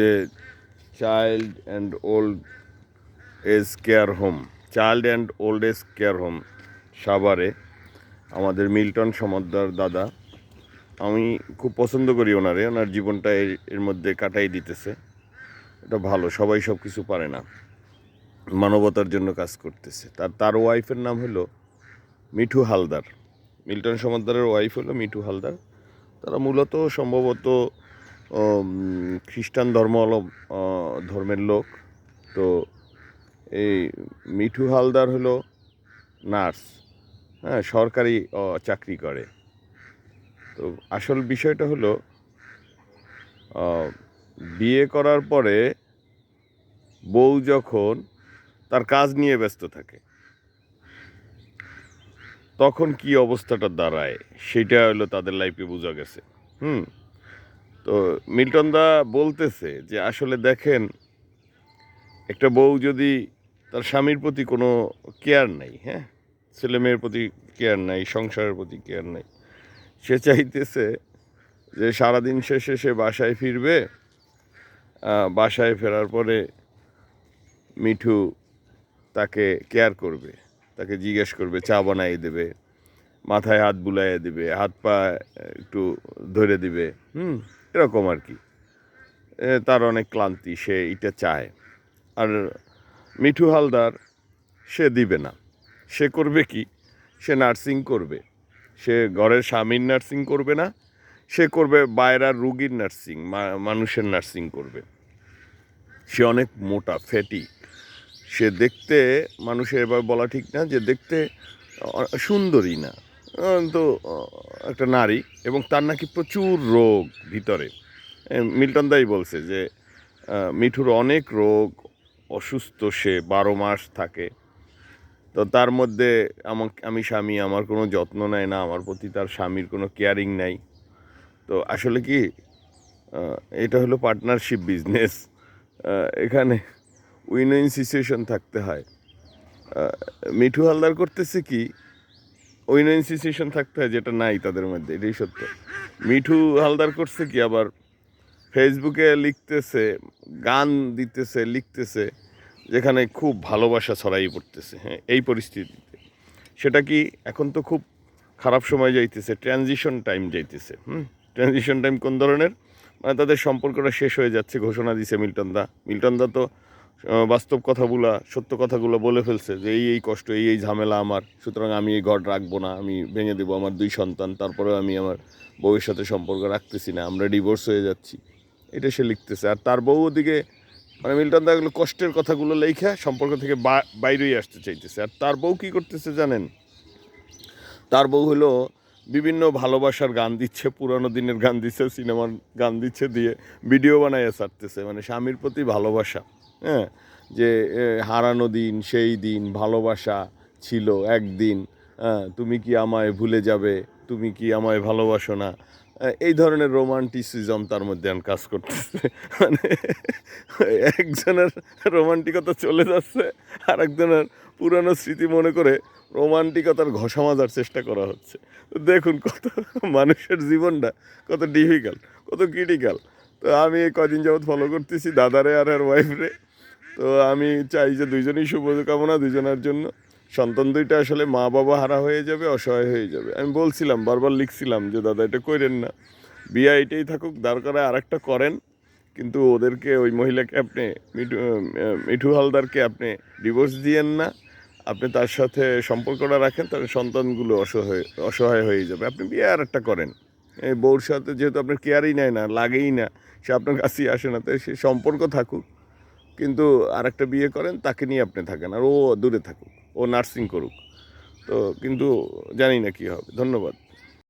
যে child and old age care home child and old age care home সাভারে আমাদের Milton Samaddar দাদা। আমি খুব পছন্দ করি ওনারে। ওনার জীবনটা এর এর মধ্যে কাটাই দিতেছে। এটা ভালো, সবাই সব কিছু পারে না। মানবতার জন্য কাজ করতেছে। তার তার ওয়াইফের নাম হলো মিঠু হালদার। মিল্টন সমদ্দারের ওয়াইফ হলো মিঠু হালদার। তারা মূলত সম্ভবত খ্রিস্টান ধর্ম ধর্মের লোক। তো এই মিঠু হালদার হলো নার্স হ্যাঁ সরকারি চাকরি করে। তো আসল বিষয়টা হলো বিয়ে করার পরে বউ যখন তার কাজ নিয়ে ব্যস্ত থাকে, তখন কি অবস্থাটা দাঁড়ায়? সেটা হলো তাদের লাইফে বোঝা গেছে। হুম? তো মিল্টন দা বলতেছে যে, আসলে দেখেন, একটা বউ যদি তার স্বামীর প্রতি কোনো কেয়ার নাই হ্যাঁ? ছেলে মেয়ের প্রতি কেয়ার নাই, সংসারের প্রতি কেয়ার নাই, সে চাইতেছে যে সারাদিন শেষে সে বাসায় ফিরবে বাসায় ফেরার পরে মিঠু তাকে কেয়ার করবে, তাকে জিজ্ঞেস করবে, চা বানাই দেবে। মাথায় হাত বুলাইয়ে দিবে, হাত পা একটু ধরে দিবে, হুম, এরকম আর কি। তার অনেক ক্লান্তি, সে এটা চায়। আর মিঠু হালদার, সে দিবে না। সে করবে কি? সে নার্সিং করবে। সে ঘরের স্বামীর নার্সিং করবে না, সে করবে বাইরার রুগীর নার্সিং মানুষের নার্সিং করবে। সে অনেক মোটা, ফ্যাটি। সে দেখতে, মানুষের এবার বলা ঠিক না যে দেখতে সুন্দরী না। তো একটা নারী এবং তার নাকি প্রচুর রোগ ভিতরে। মিল্টন দাই বলছে যে মিঠুর অনেক রোগ, অসুস্থ সে বারো মাস থাকে। তো তার মধ্যে আমাকে, আমি স্বামী, আমার কোনো যত্ন নেয় না, আমার প্রতি তার স্বামীর কোনো কেয়ারিং নাই। তো আসলে কি এটা হলো পার্টনারশিপ বিজনেস। এখানে উইন উইন সিচুয়েশন থাকতে হয়। মিঠু হালদার করতেছে কি সিচুয়েশন থাকতে হয় যেটা নাই তাদের মধ্যে, এটাই সত্য। মিঠু হালদার করছে কি আবার? ফেসবুকে লিখতেছে, গান দিতেছে, লিখতেছে, যেখানে খুব ভালোবাসা ছড়াই পড়তেছে হ্যাঁ এই পরিস্থিতিতে। সেটা কি এখন তো খুব খারাপ সময় যাইতেছে ট্রানজিশন টাইম যাইতেছে, হুম? ট্রানজিশন টাইম কোন ধরনের? মানে তাদের সম্পর্কটা শেষ হয়ে যাচ্ছে, ঘোষণা দিছে মিল্টন দা মিল্টন দা তো বাস্তব কথাগুলা, সত্য কথাগুলো বলে ফেলছে যে এই এই কষ্ট, এই এই ঝামেলা আমার, সুতরাং আমি এই ঘর রাখব না, আমি ভেঙে দেবো আমার দুই সন্তান, তারপরেও আমি আমার বউয়ের সাথে সম্পর্ক রাখতেছি না, আমরা ডিভোর্স হয়ে যাচ্ছি। এটা সে লিখতেছে। আর তার বউ ওদিকে মানে মিল্টন দা এগুলো কষ্টের কথাগুলো লেখা সম্পর্ক থেকে বাইরেই আসতে চাইতেছে। আর তার বউ কী করতেছে জানেন? তার বউ হলো বিভিন্ন ভালোবাসার গান দিচ্ছে, পুরানো দিনের গান দিচ্ছে, সিনেমার গান দিচ্ছে দিয়ে ভিডিও বানাইয়া ছাড়তেছে। মানে স্বামীর প্রতি ভালোবাসা। হ্যাঁ যে হারানো দিন সেই দিন ভালোবাসা ছিল একদিন হ্যাঁ, তুমি কি আমায় ভুলে যাবে তুমি কি আমায় ভালোবাসো না? এই ধরনের রোমান্টিসিজম তার মধ্যে এখন কাজ করতেছে। মানে একজনের রোমান্টিকতা চলে যাচ্ছে আর একজনের পুরানো স্মৃতি মনে করে রোমান্টিকতার ঘষা মাজার চেষ্টা করা হচ্ছে। দেখুন কত মানুষের জীবনটা কত ডিফিকাল্ট কত ক্রিটিক্যাল তো আমি এই কদিন যাবৎ ফলো করতেছি দাদারে আর আর ওয়াইফরে তো আমি চাই যে দুইজনই শুভকামনা দুজনের জন্য। সন্তান দুইটা আসলে মা বাবা হারা হয়ে যাবে, অসহায় হয়ে যাবে। আমি বলছিলাম, বারবার লিখছিলাম যে, দাদা, এটা করেন না। বিয়া এটাই থাকুক দরকারে আরেকটা করেন। কিন্তু ওদেরকে, ওই মহিলাকে আপনি, মিঠু মিঠু হালদারকে আপনি ডিভোর্স দিয়েন না। আপনি তার সাথে সম্পর্কটা রাখেন, তাহলে সন্তানগুলো অসহায় অসহায় হয়ে যাবে। আপনি বিয়ে আর একটা করেন। এই বউর সাথে যেহেতু আপনার কেয়ারই নেয় না, লাগেই না, সে আপনার কাছেই আসে না, তাই সে সম্পর্ক থাকুক। কিন্তু আরেকটা বিয়ে করেন, তাকে নিয়ে আপনি থাকেন, আর ও দূরে থাকুক, ও নার্সিং করুক। তো কিন্তু জানি না কী হবে। ধন্যবাদ।